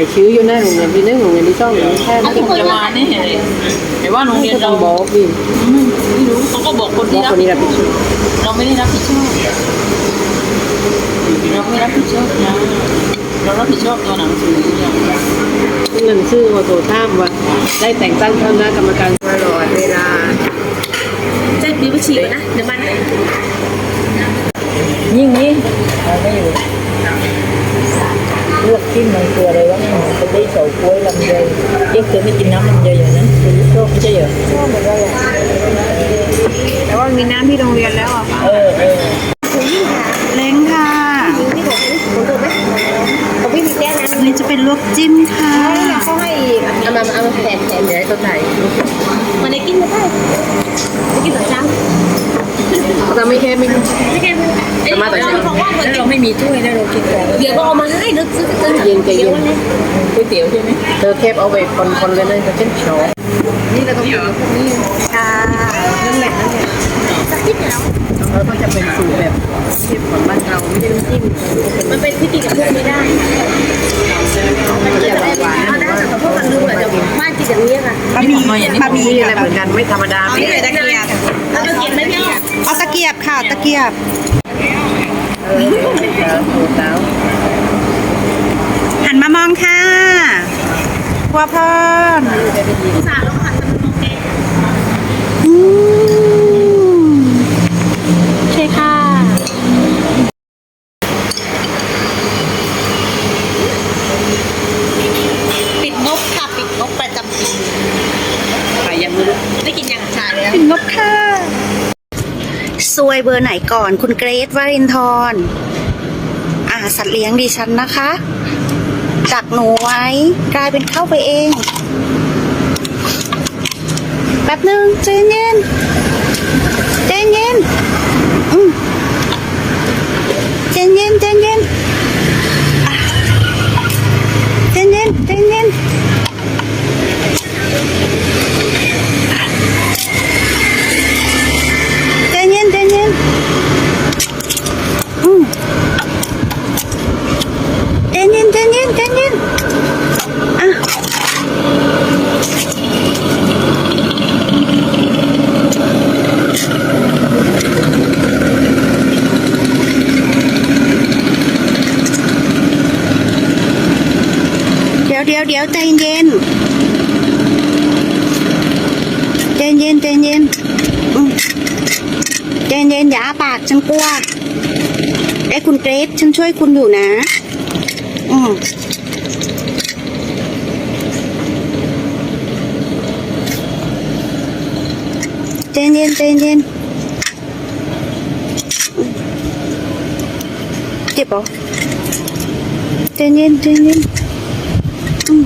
ายชื่ออยู่ในโรงเรียนที่หนึ่งโรงเรียนที่สองโรงเรียนแค่ถ้านั้นคุณจะมาเนี่ยแต่ว่าโรงเรียนก็ต้เราองบอกดิอืมไม่รู้เขาก็บอกคนบอที่กรัคบนนี้รับผิดชอบเราไม่ได้รับผิดชอบเราไม่รับผิดชอบนะเรารับผิดชอบตัวหนังสืออย่างเดียวเงินซื้อมาโทรท่ามว่าได้แต่งตั้งคณะกรรมการตลอดเวลาใจปีบัญชีก่อนนะเดี๋ยวมันยิ่งยิ่งเราไม่อยู่ ลวกจิ้มมันตัวอะไรวะมันจะได้เฉาก้วยลำไยเอ็กซ์เคยไม่กินน้ำลำไยอย่างนั้นคือชอบไม่ใช่เหรอแต่ว่ามีน้ำที่โรงเรียนแล้วอะเออเออ เล้งค่ะ นี่ผมผมถูกไหมผมพี่มีแค่นั้น อันนี้จะเป็นลวกจิ้มค่ะ เขาให้เอามาเอามาแถมแถม เดี๋ยวให้ตัวไหน มาได้กินไม่ได้ได้กินต่อเช้า เราไม่แค่ไม่ ไม่แค่จะมาแต่เช้าเพราะว่า แล้วเราไม่มีถ้วยแล้วเรากินของ เดี๋ยวก็เอามาให้นึกซื้อซื้อ เย็นใจเย็นก๋วยเตี๋ยวใช่ไหมเธอแคบเอาไปคนๆกันเลยจะเป็นช้อนนี่เราต้องกินพวกนี้ค่ะนั่นแหละนั่นแหละสักนิดเดียวแล้วก็จะเป็นสูตรแบบเทียบของบ้านเราไม่ได้น้ำจิ้มมันเป็นที่กินกับพวกไม่ได้มันจะหวานเอาได้แต่พวกมันรู้แหละเดี๋ยวบ้านกินอย่างนี้ค่ะบะหมี่บะหมี่นี่อะไรเหมือนกันไม่ธรรมดานี่เลยตะเกียบแล้วก็กินไหมพี่เอาตะเกียบค่ะตะเกียบเออสูตรแล้วหันมามองค่ะพัวพรผู้สาวแล้วก็หันมาโอเคอืมใช่ค่ะ ปิดงบค่ะ ปิดงบประจำปีขายยังไม่รู้ได้กินยังชาแล้วเป็นงบค่ะซวยเบอร์ไหนก่อนคุณเกรซวรินทร์อ่าสัตว์เลี้ยงดิฉันนะคะ ดักหนูไว้ กลายเป็นเข้าไปเอง แป๊บนึงใจเย็นใจเย็นอืมใจเย็นใจเย็นอะใจเย็นใจเย็น ใจเย็นใจเย็นอืมใจเย็นใจเย็นใจเย็นอะ เดี๋ยวใจเย็นใจเย็นใจเย็นอืมเย็นเย็นอย่าปากฉันกลัวไอ้คุณเกรซฉันช่วยคุณอยู่นะ อืมเจเย็นเจเย็นเจ็บปะเจเย็นเจเย็นอืม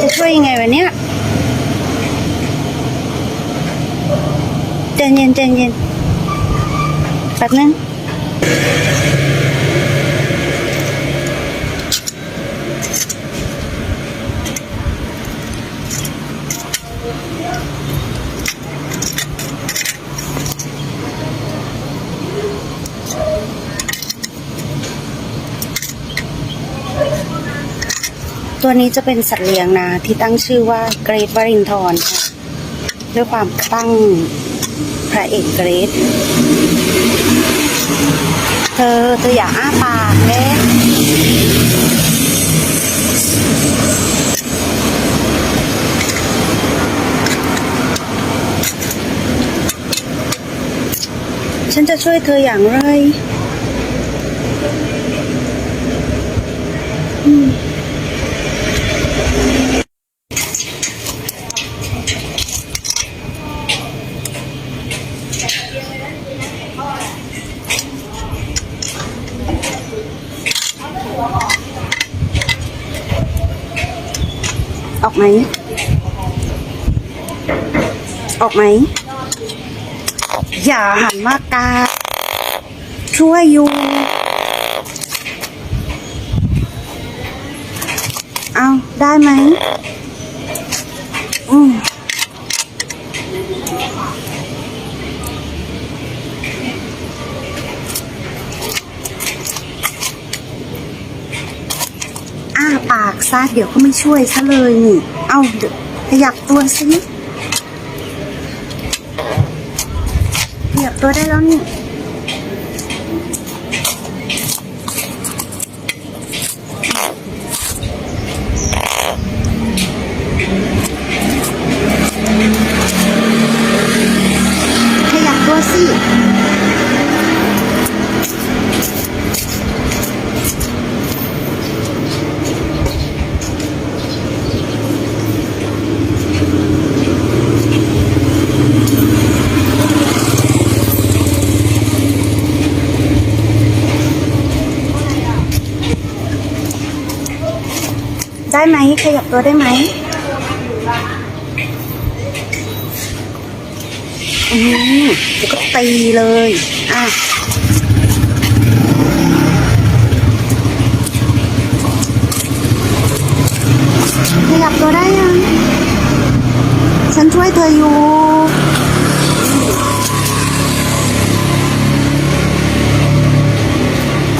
จะช่วยยังไงวะเนี่ย จนเย็นจนเย็นแป๊บนึงตัวนี้จะเป็นสัตว์เลี้ยงนะ ที่ตั้งชื่อว่าเกรทวรินทร์ค่ะด้วยความตั้ง พระเอกเกรทเธอเธออย่าอ้าปากเด้ฉันจะช่วยเธออย่างไร อ ออกไหม ออกไหม อย่าหันมากาช่วยอยู่ เอาได้ไหม อืม ซะเดี๋ยวก็ไม่ช่วยซะเลยนี่ เอาเดขยับตัวสิขยับตัวได้แล้วนี่ขยับตัวสิ ได้ไหมขยับตัวได้ไหมอืมก็ตีเลย อะขยับตัวได้ยัง ฉันช่วยเธออยู่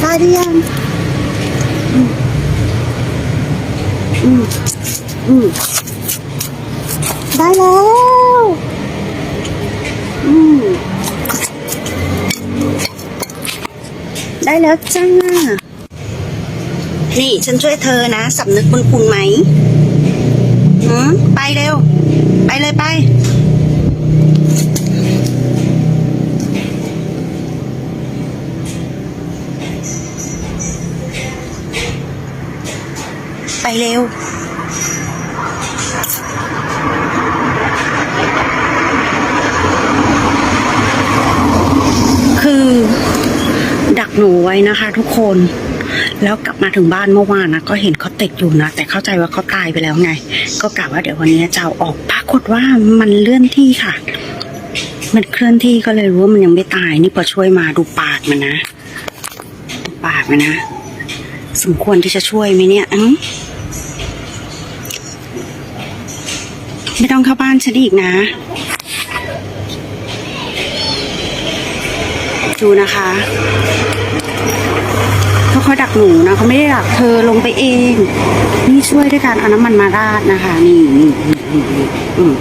ได้หรือยัง อืม อืม อืมได้แล้ว อืมได้แล้วจ้า นี่ฉันช่วยเธอนะสำนึกบุญคุณไหมหืมไปเร็ว ไปเลยไป ไปเร็ว คือดักห นูไว้นะคะ ทุกคน แล้วกลับมาถึงบ้านเมื่อวานนะก็เห็นเขาติดอยู่นะ แต่เข้าใจว่าเขาตายไปแล้วไง ก็กะว่าเดี๋ยววันนี้จะเอาออกปรากฏว่ามันเลื่อนที่ค่ะ มันเคลื่อนที่ก็เลยรู้ว่ามันยังไม่ตายนี่พอช่วยมาดูปากมันนะดูปากมันนะสมควรที่จะช่วยไหมเนี่ยอืมไม่ต้องเข้าบ้านฉันอีกนะ ดูนะคะเขาเขาดักหนูนะเขาไม่ได้ดักเธอลงไปเอง นี่ช่วยด้วยการเอาน้ำมันมาราดนะคะ นี่นี่นี่นี่อืม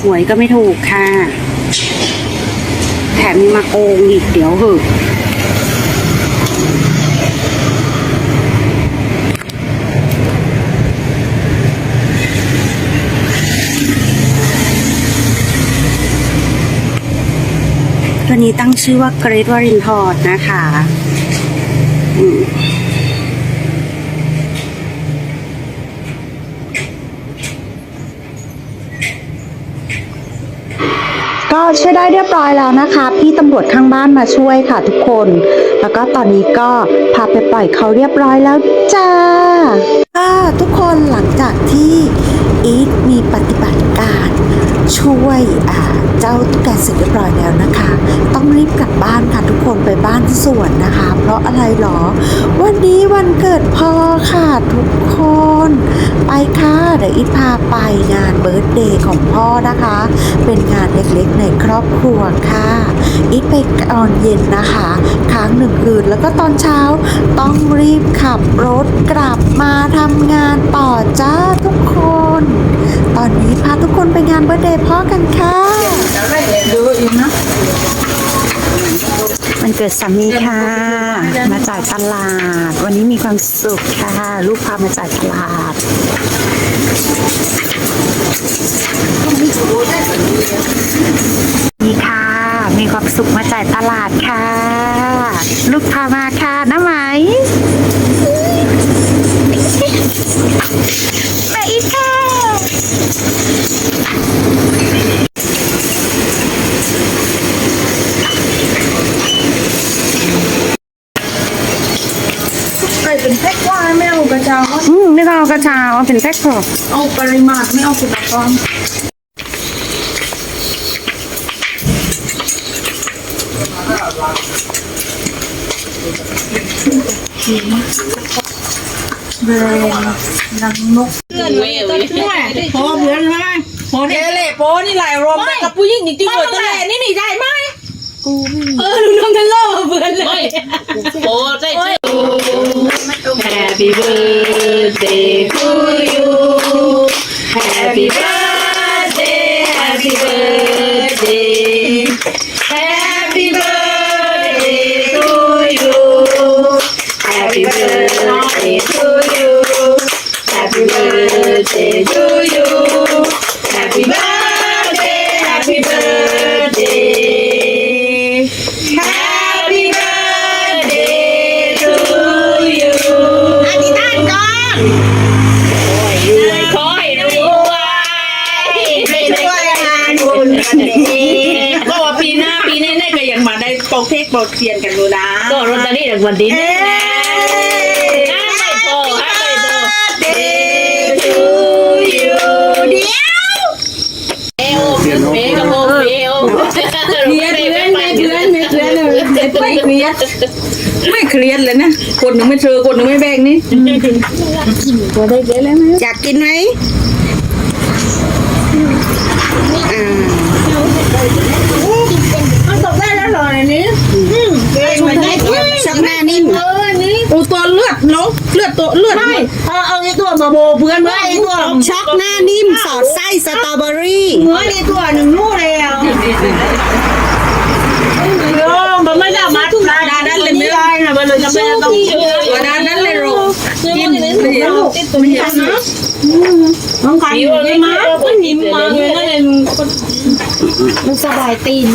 หวยก็ไม่ถูกค่ะ แถมมีมาโกงอีกเดี๋ยวเหอะ ตัวนี้ตั้งชื่อว่าเกรทวรินทร์นะคะอืมก็ช่วยได้เรียบร้อยแล้วนะคะ พี่ตำรวจข้างบ้านมาช่วยค่ะทุกคน แล้วก็ตอนนี้ก็พาไปปล่อยเขาเรียบร้อยแล้วจ้าก็ทุกคนหลังจากที่อีทมีปฏิบัติการ ช่วยเจ้าตุ๊กแกเสร็จเรียบร้อยแล้วนะคะ ต้องรีบกลับบ้านค่ะทุกคนไปบ้านสวนนะคะ เพราะอะไรหรอ วันนี้วันเกิดพ่อค่ะทุกคน ไปค่ะเดี๋ยวอีพาไปงานเบิร์ตเดย์ของพ่อนะคะ เป็นงานเล็กๆในครอบครัวค่ะอีทไปตอนเย็นนะคะค้างหนึ่งคืนแล้วก็ตอนเช้าต้องรีบขับรถกลับมาทำงานต่อจ้าทุกคน ตอนนี้พาทุกคนไปงานเบิร์ตเดย์พ่อกันค่ะ ดูอีกนะมันเกิดสามีค่ะ มาจ่ายตลาด วันนี้มีความสุขค่ะ ลูกพามาจ่ายตลาดนี่ค่ะ มีความสุขมาจ่ายตลาดค่ะ ลูกพามาค่ะน้าไหมแม่อีกค่ะ ไก่เป็นแพ็คว่าไม่เอากระเจ้าอืมไม่ต้องเอากระชาเอาเป็นแพ็คพอเอาปริมาตรไม่เอาคุณภาพ แบรนด์นังนกเว้ยเว้ยพอเบื่อใช่ไหมพอเนี่ยแหละพอนี่หลายรวมกับผู้หญิงจริงๆเลยตัวแหละนี่นี่ได้ไหมเออลุงน้องทันโลเบื่อเลยโอ้ใจชื่อ Happy Happy birthday to you. Happy birthday, เทกปอกเทียนกันอยู่นะก็รถตานี่รางวัลที่หนึ่งนะห้าไม่พอห้าไม่พอ to you เดี๋ยวเอวเมย์กับโมเมย์โอ้เครียดเล่นไม่เครียดไม่เครียดเลยไม่เครียดไม่เครียดเลยนะคนหนึ่งไม่เจอคนหนึ่งไม่แบ่งนี่อยากกินไหมอ่ามัน ตกได้แล้วหรอในนี้ช็อกหน้านิ่มโอ้ตัวเลือดเนาะเลือดตัวเลือดเอาเอาไอ้ตัวมาโบเพื่อนไว้ไอ้ตัวช็อกหน้านิ่มสอดไส้สตรอเบอรี่เมื่อไอ้ตัวหนึ่งลูกแล้วโยมมันไม่ได้มัดปลาดาด้านเลยไม่ได้นะมันเลยจะไม่ต้องตัวดาด้านเลยรกกินไม่เห็นไม่เห็นนะน้องกันใช่ไหมมันหิมมาเลยนั่นเองมันสบายตีน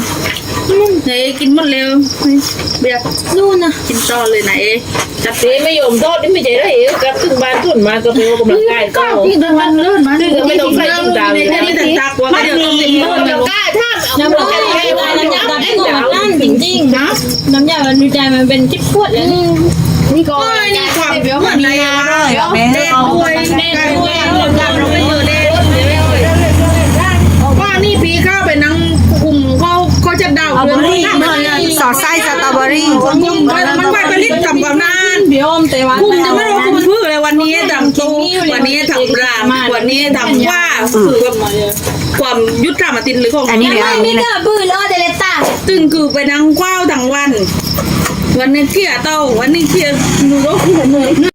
ไหนกินหมดเร็วเบียร์นู่นนะกินต่อเลยนะเอ๊จับเจ๊ไม่ยอมทอดนี่ไม่ใช่ได้เหรอกลับถึงบ้านทุนมาก็ไปออกกำลังกายก็ที่เดินวันเลื่อนมาซึ่งก็ไม่ต้องใส่ถุงดาวเลยไม่ได้แต่ตากว่าไม่ได้ต้องกินหมดเลยกล้าท่าเอาน้ำยาน้ำยาตอนนี้ก่อนนั่นจริงๆนะน้ำยามันมีใจมันเป็นจิ๊บขวดแล้วนี่นี่ก็นี่ความเดี๋ยวมันในอะไรแม่ด้วยแม่ด้วยเราเราไม่เจอเลยว่านี่พี่เข้าไปนั่งกลุ่มเขาเขาจะดาวเรื่องนี้ อดไส้สตรอเบอรี่มันมันไปผลิตทำกับนานพี่อมแต่ว่าคุมจะไม่รู้คุมพื้นเลยวันนี้ทำตู้วันนี้ทำรามวันนี้ทำว่าคือความยุทธรรมตินหรือของอันนี้เลยอันนี้เลยก็บืนอล้อเดลต้าตึงคือไปนั่งคว้าวทั้งวัน วันนี้เขี่ยเต้าวันนี้เขี่ยหนูก็เหนื่อย